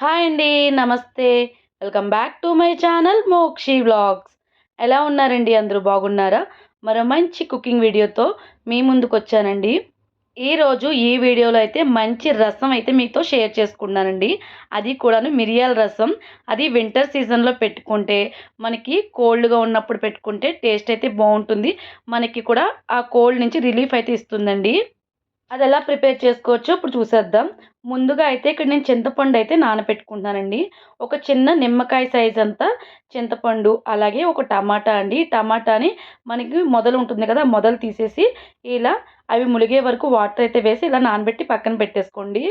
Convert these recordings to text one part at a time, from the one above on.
Hi అండి నమస్తే. Welcome back to my channel Mokshi vlogs. ఎలా ఉన్నారండి? అందరూ బాగున్నారా? మరో మంచి కుకింగ్ వీడియోతో మీ ముందుకు వచ్చానండి. ఈరోజు ఈ వీడియోలో అయితే మంచి రసం అయితే మీతో షేర్ చేసుకున్నానండి అది కూడాను మిరియాల రసం. అది వింటర్ సీజన్లో పెట్టుకుంటే మనకి కోల్డ్గా ఉన్నప్పుడు పెట్టుకుంటే టేస్ట్ అయితే బాగుంటుంది. మనకి కూడా ఆ కోల్డ్ నుంచి రిలీఫ్ అయితే ఇస్తుందండి. అది ఎలా ప్రిపేర్ చేసుకోవచ్చో ఇప్పుడు చూసేద్దాం. ముందుగా అయితే ఇక్కడ నేను చింతపండు అయితే నానబెట్టుకుంటున్నానండి ఒక చిన్న నిమ్మకాయ సైజ్ అంతా చింతపండు అలాగే ఒక టమాటా అండి. టమాటాని మనకి మొదలు ఉంటుంది కదా మొదలు తీసేసి ఇలా అవి ములిగే వరకు వాటర్ అయితే వేసి ఇలా నానబెట్టి పక్కన పెట్టేసుకోండి.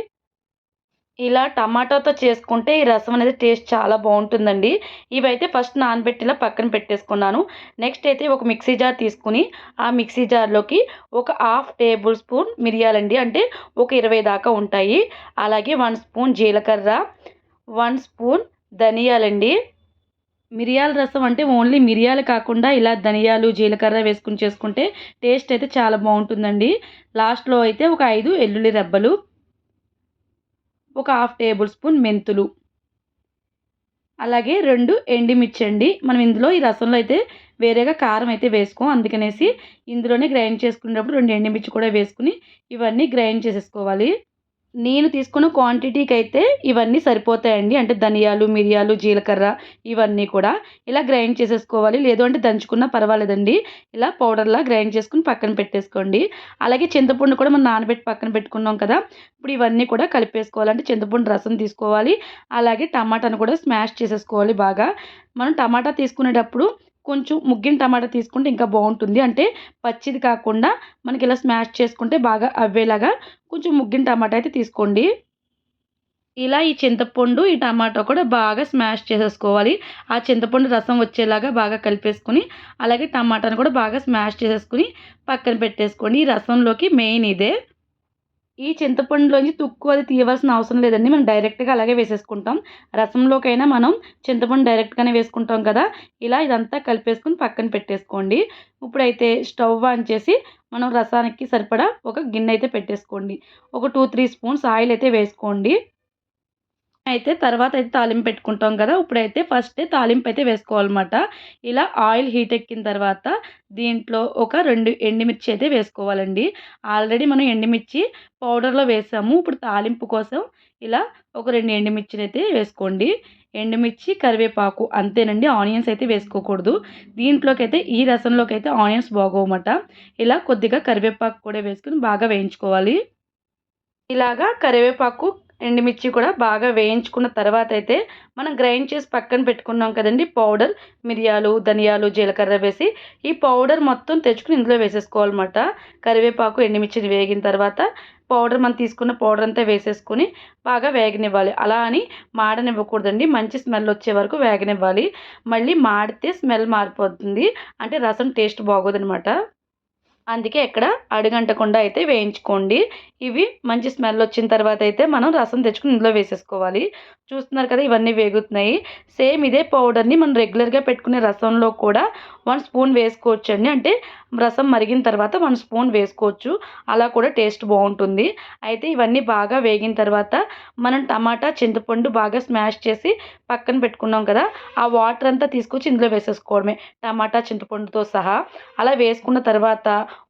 ఇలా టమాటాతో చేసుకుంటే ఈ రసం అనేది టేస్ట్ చాలా బాగుంటుందండి. ఇవైతే ఫస్ట్ నానబెట్టి ఇలా పక్కన పెట్టేసుకున్నాను. నెక్స్ట్ అయితే ఒక మిక్సీ జార్ తీసుకుని ఆ మిక్సీ జార్లోకి ఒక హాఫ్ టేబుల్ స్పూన్ మిరియాలండి. అంటే ఒక ఇరవై దాకా ఉంటాయి. అలాగే వన్ స్పూన్ జీలకర్ర వన్ స్పూన్ ధనియాలండి. మిరియాల రసం అంటే ఓన్లీ మిరియాలు కాకుండా ఇలా ధనియాలు జీలకర్ర వేసుకుని చేసుకుంటే టేస్ట్ అయితే చాలా బాగుంటుందండి. లాస్ట్లో అయితే ఒక ఐదు ఎల్లుల్లి రెబ్బలు ఒక హాఫ్ టేబుల్ స్పూన్ మెంతులు. అలాగే రెండు ఎండిమిర్చి అండి మనం ఇందులో ఈ రసంలో అయితే వేరేగా కారం అయితే వేసుకోం. అందుకనేసి ఇందులోనే గ్రైండ్ చేసుకునేటప్పుడు రెండు ఎండిమిర్చి కూడా వేసుకుని ఇవన్నీ గ్రైండ్ చేసేసుకోవాలి. నేను తీసుకున్న క్వాంటిటీకి అయితే ఇవన్నీ సరిపోతాయండి. అంటే ధనియాలు మిరియాలు జీలకర్ర ఇవన్నీ కూడా ఇలా గ్రైండ్ చేసేసుకోవాలి. లేదు అంటే దంచుకున్నా పర్వాలేదండి. ఇలా పౌడర్లా గ్రైండ్ చేసుకుని పక్కన పెట్టేసుకోండి. అలాగే చింతపండు కూడా మనం నానబెట్టి పక్కన పెట్టుకున్నాం కదా ఇప్పుడు ఇవన్నీ కూడా కలిపేసుకోవాలంటే చింతపండు రసం తీసుకోవాలి. అలాగే టమాటాను కూడా స్మాష్ చేసేసుకోవాలి బాగా. మనం టమాటా తీసుకునేటప్పుడు కొంచెం ముగ్గిన టమాటా తీసుకుంటే ఇంకా బాగుంటుంది. అంటే పచ్చిది కాకుండా మనకి ఇలా స్మాష్ చేసుకుంటే బాగా అవ్వేలాగా కొంచెం ముగ్గిన టమాటా అయితే తీసుకోండి. ఇలా ఈ చింతపండు ఈ టమాటా కూడా బాగా స్మాష్ చేసేసుకోవాలి. ఆ చింతపండు రసం వచ్చేలాగా బాగా కలిపేసుకుని అలాగే టమాటాను కూడా బాగా స్మాష్ చేసేసుకుని పక్కన పెట్టేసుకోండి. ఈ రసంలోకి మెయిన్ ఇదే. ఈ చింతపండులోంచి తుక్కు అది తీయవలసిన అవసరం లేదండి. మనం డైరెక్ట్గా అలాగే వేసేసుకుంటాం. రసంలోకైనా మనం చింతపండు డైరెక్ట్గానే వేసుకుంటాం కదా. ఇలా ఇదంతా కలిపేసుకుని పక్కన పెట్టేసుకోండి. ఇప్పుడైతే స్టవ్ ఆన్ చేసి మనం రసానికి సరిపడా ఒక గిన్నె అయితే పెట్టేసుకోండి. ఒక టూ త్రీ స్పూన్స్ ఆయిల్ అయితే వేసుకోండి. అయితే తర్వాత అయితే తాలింపు పెట్టుకుంటాం కదా ఇప్పుడైతే ఫస్ట్ తాలింపు అయితే వేసుకోవాలన్నమాట. ఇలా ఆయిల్ హీట్ ఎక్కిన తర్వాత దీంట్లో ఒక రెండు ఎండుమిర్చి అయితే వేసుకోవాలండి. ఆల్రెడీ మనం ఎండుమిర్చి పౌడర్లో వేసాము ఇప్పుడు తాలింపు కోసం ఇలా ఒక రెండు ఎండుమిర్చిని అయితే వేసుకోండి. ఎండుమిర్చి కరివేపాకు అంతేనండి ఆనియన్స్ అయితే వేసుకోకూడదు. దీంట్లోకి అయితే ఈ రసంలోకి అయితే ఆనియన్స్ బాగోమట ఇలా కొద్దిగా కరివేపాకు కూడా వేసుకుని బాగా వేయించుకోవాలి. ఇలాగా కరివేపాకు ఎండుమిర్చి కూడా బాగా వేయించుకున్న తర్వాత అయితే మనం గ్రైండ్ చేసి పక్కన పెట్టుకున్నాం కదండి పౌడర్. మిరియాలు ధనియాలు జీలకర్ర వేసి ఈ పౌడర్ మొత్తం తెచ్చుకుని ఇందులో వేసేసుకోవాలన్నమాట. కరివేపాకు ఎండుమిర్చిని వేగిన తర్వాత పౌడర్ మనం తీసుకున్న పౌడర్ అంతా వేసేసుకుని బాగా వేగనివ్వాలి. అలా అని మాడనివ్వకూడదండి. మంచి స్మెల్ వచ్చే వరకు వేగనివ్వాలి. మళ్ళీ మాడితే స్మెల్ మారిపోతుంది. అంటే రసం టేస్ట్ బాగోదనమాట అందుకే ఇక్కడ అడుగంటకుండా అయితే వేయించుకోండి. ఇవి మంచి స్మెల్ వచ్చిన తర్వాత అయితే మనం రసం తెచ్చుకుని ఇందులో వేసేసుకోవాలి. చూస్తున్నారు కదా ఇవన్నీ వేగుతున్నాయి. సేమ్ ఇదే పౌడర్ని మనం రెగ్యులర్గా పెట్టుకునే రసంలో కూడా వన్ స్పూన్ వేసుకోవచ్చు అండి అంటే రసం మరిగిన తర్వాత వన్ స్పూన్ వేసుకోవచ్చు. అలా కూడా టేస్ట్ బాగుంటుంది. అయితే ఇవన్నీ బాగా వేగిన తర్వాత మనం టమాటా చింతపండు బాగా స్మాష్ చేసి పక్కన పెట్టుకున్నాం కదా ఆ వాటర్ అంతా తీసుకొచ్చి ఇందులో వేసేసుకోవడమే. టమాటా చింతపండుతో సహా. అలా వేసుకున్న తర్వాత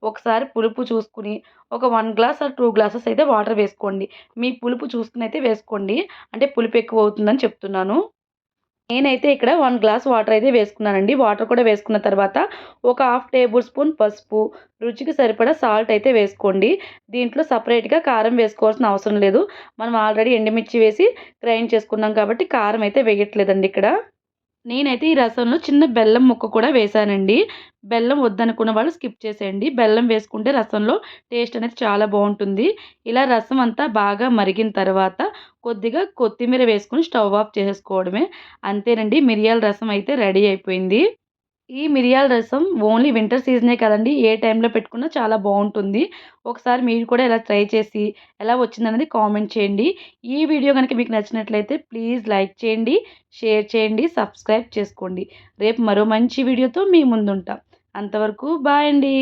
ఒకసారి పులుపు చూసుకుని ఒక one glass or two glasses అయితే వాటర్ వేసుకోండి. మీ పులుపు చూసుకుని అయితే వేసుకోండి. అంటే పులుపు ఎక్కువ అవుతుందని చెప్తున్నాను. నేనైతే ఇక్కడ వన్ గ్లాస్ వాటర్ అయితే వేసుకున్నానండి. వాటర్ కూడా వేసుకున్న తర్వాత ఒక హాఫ్ టేబుల్ స్పూన్ పసుపు రుచికి సరిపడా సాల్ట్ అయితే వేసుకోండి. దీంట్లో సపరేట్గా కారం వేసుకోవాల్సిన అవసరం లేదు. మనం ఆల్రెడీ ఎండుమిర్చి వేసి గ్రైండ్ చేసుకున్నాం కాబట్టి కారం అయితే వేయట్లేదండి ఇక్కడ. నేనైతే ఈ రసంలో చిన్న బెల్లం ముక్క కూడా వేసానండి బెల్లం వద్దనుకున్న వాళ్ళు స్కిప్ చేసేయండి. బెల్లం వేసుకుంటే రసంలో టేస్ట్ అనేది చాలా బాగుంటుంది. ఇలా రసం అంతా బాగా మరిగిన తర్వాత కొద్దిగా కొత్తిమీర వేసుకుని స్టవ్ ఆఫ్ చేసేసుకోవడమే అంతేనండి మిరియాల రసం అయితే రెడీ అయిపోయింది. ఈ మిరియాల రసం ఓన్లీ వింటర్ సీజనే కదండి. ఏ టైంలో పెట్టుకున్నా చాలా బాగుంటుంది. ఒకసారి మీరు కూడా ఇలా ట్రై చేసి ఎలా వచ్చిందనేది కామెంట్ చేయండి. ఈ వీడియో కనుక మీకు నచ్చినట్లయితే ప్లీజ్ లైక్ చేయండి షేర్ చేయండి సబ్స్క్రైబ్ చేసుకోండి. రేపు మరో మంచి వీడియోతో మీ ముందుంటాం. అంతవరకు బాయ్ అండి.